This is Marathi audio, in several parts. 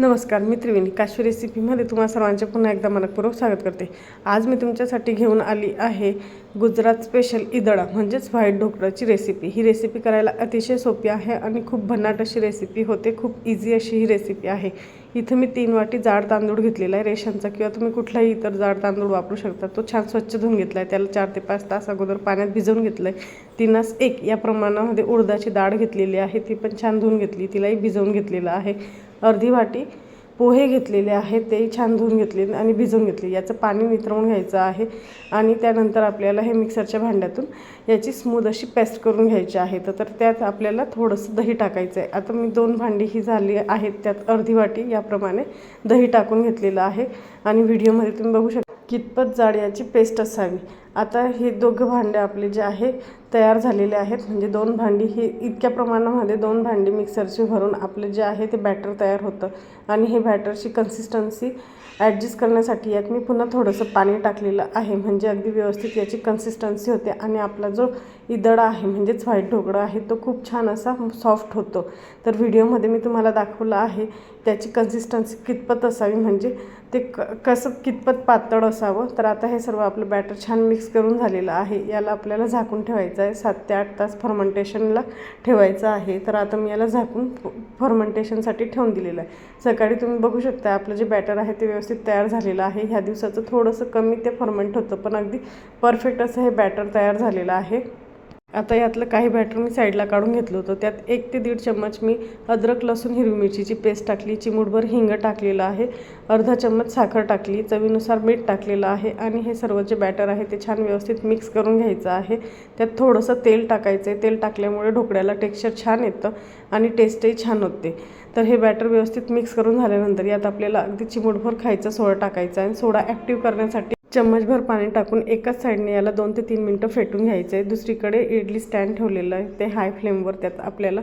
नमस्कार मी त्रिवेणी. काशी रेसिपीमध्ये तुम्हा सर्वांचे पुन्हा एकदा मनपूर्वक स्वागत करते. आज मी तुमच्यासाठी घेऊन आली आहे गुजरात स्पेशल इदळा म्हणजेच व्हाईट ढोकळ्याची रेसिपी ही रेसिपी करायला अतिशय सोपी आहे आणि खूप भन्नाट अशी रेसिपी होते. खूप इझी अशी ही रेसिपी आहे. इथं मी तीन वाटी जाड तांदूळ घेतलेला आहे रेशनचा किंवा तुम्ही कुठलाही इतर जाड तांदूळ वापरू शकता. तो छान स्वच्छ धुवून घेतला आहे त्याला चार ते पाच तास अगोदर पाण्यात भिजवून घेतलं आहे तीनास एक या प्रमाणामध्ये उडदाची डाळ घेतलेली आहे. ती पण छान धुवून घेतली. तिलाही भिजवून घेतलेलं आहे. अर्धी वाटी पोहे घेतलेले आहेत ते छान धुवून घेतले आणि भिजवून घेतले. याचं पाणी नितरवून घ्यायचं आहे आणि त्यानंतर आपल्याला हे मिक्सरच्या भांड्यातून याची स्मूद अशी पेस्ट करून घ्यायची आहे. तर तर त्यात आपल्याला थोडंसं दही टाकायचं आहे आता मी दोन भांडी ही झाली आहेत त्यात अर्धी वाटी याप्रमाणे दही टाकून घेतलेलं आहे आणि व्हिडिओमध्ये तुम्ही बघू शकता. कितपत जाड याची पेस्ट असावी. आता हे दोघं भांडे आपले जे आहे तयार झालेले आहेत. म्हणजे दोन भांडी ही इतक्या प्रमाणामध्ये दोन भांडी मिक्सरची भरून आपले जे आहे ते बॅटर तयार होतं. आणि हे बॅटरची कन्सिस्टन्सी ॲडजस्ट करण्यासाठी यात मी पुन्हा थोडंसं पाणी टाकलेलं आहे. म्हणजे अगदी व्यवस्थित याची कन्सिस्टन्सी होते आणि आपला जो इदडा आहे म्हणजेच व्हाईट ढोकळा आहे तो खूप छान असा सॉफ्ट होतो. तर व्हिडिओमध्ये मी तुम्हाला दाखवलं आहे त्याची कन्सिस्टन्सी कितपत असावी म्हणजे ते क कसं कितपत पातळ असावं. तर आता हे सर्व आपलं बॅटर छान मिक्स करून झालेलं आहे. याला आपल्याला झाकून ठेवायचं आहे. सात ते आठ तास फर्मेंटेशनला ठेवायचं आहे. तर आता मी याला झाकून फर्मेंटेशनसाठी ठेवून दिलेलं आहे. सकाळी तुम्ही बघू शकता आपलं जे बॅटर आहे ते व्यवस्थित तयार झालेलं आहे. ह्या दिवसाचं थोडंसं कमी ते फर्मेंट होतं पण अगदी परफेक्ट असं हे बॅटर तयार झालेलं आहे. आता यातलं काही बॅटर मी साईडला काढून घेतलं होतं. त्यात एक ते दीड चम्मच मी अद्रक लसूण हिरवी मिरचीची पेस्ट टाकली. चिमूटभर हिंग टाकलेलं आहे. अर्धा चम्मच साखर टाकली. चवीनुसार मीठ टाकलेलं आहे. आणि हे सर्व जे बॅटर आहे ते छान व्यवस्थित मिक्स करून घ्यायचं आहे. त्यात थोडंसं तेल टाकायचं आहे तेल टाकल्यामुळे ढोकळ्याला टेक्स्चर छान येतं आणि टेस्टही छान होते. तर हे बॅटर व्यवस्थित मिक्स करून झाल्यानंतर यात आपल्याला अगदी चिमूटभर खायचा सोडा टाकायचा आहे. आणि सोडा ॲक्टिव्ह करण्यासाठी चम्मचभर पाणी टाकून एकाच साईडने याला दोन ते तीन मिनटं फेटून घ्यायचं आहे दुसरीकडे इडली स्टँड ठेवलेलं आहे. ते हाय फ्लेमवर त्यात आपल्याला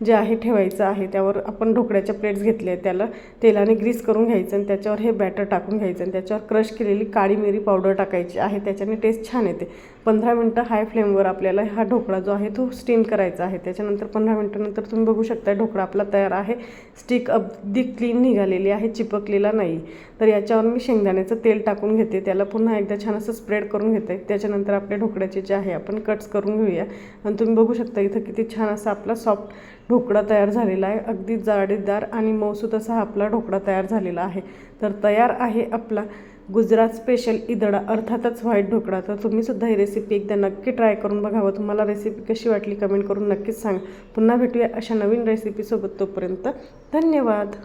जे आहे ठेवायचं आहे त्यावर आपण ढोकळ्याच्या प्लेट्स घेतले आहेत त्याला तेलाने ग्रीस करून घ्यायचं आणि त्याच्यावर हे बॅटर टाकून घ्यायचं आणि त्याच्यावर क्रश केलेली काळी मिरी पावडर टाकायची आहे त्याच्याने टेस्ट छान येते. पंधरा मिनटं हाय फ्लेमवर आपल्याला हा ढोकळा जो आहे तो स्टीम करायचा आहे. त्याच्यानंतर पंधरा मिनटानंतर तुम्ही बघू शकता ढोकळा आपला तयार आहे. स्टिक अगदी क्लीन निघालेली आहे चिपकलेला नाही. तर याच्यावर मी शेंगदाण्याचं तेल टाकून घेते. त्याला पुन्हा एकदा छान असं स्प्रेड करून घेते. त्याच्यानंतर आपल्या ढोकळ्याचे जे आहे आपण कट्स करून घेऊया. आणि तुम्ही बघू शकता इथं किती छान असा आपला सॉफ्ट ढोकळा तयार झालेला आहे. अगदी जाडीदार आणि मौसूत असा आपला ढोकळा तयार झालेला आहे. तर तयार आहे आपला गुजरात स्पेशल इदडा अर्थातच व्हाईट ढोकळा. तर तुम्हीसुद्धा ही रेसिपी एकदा नक्की ट्राय करून बघावं. तुम्हाला रेसिपी कशी वाटली कमेंट करून नक्कीच सांगा. पुन्हा भेटूया अशा नवीन रेसिपीसोबत तोपर्यंत. धन्यवाद.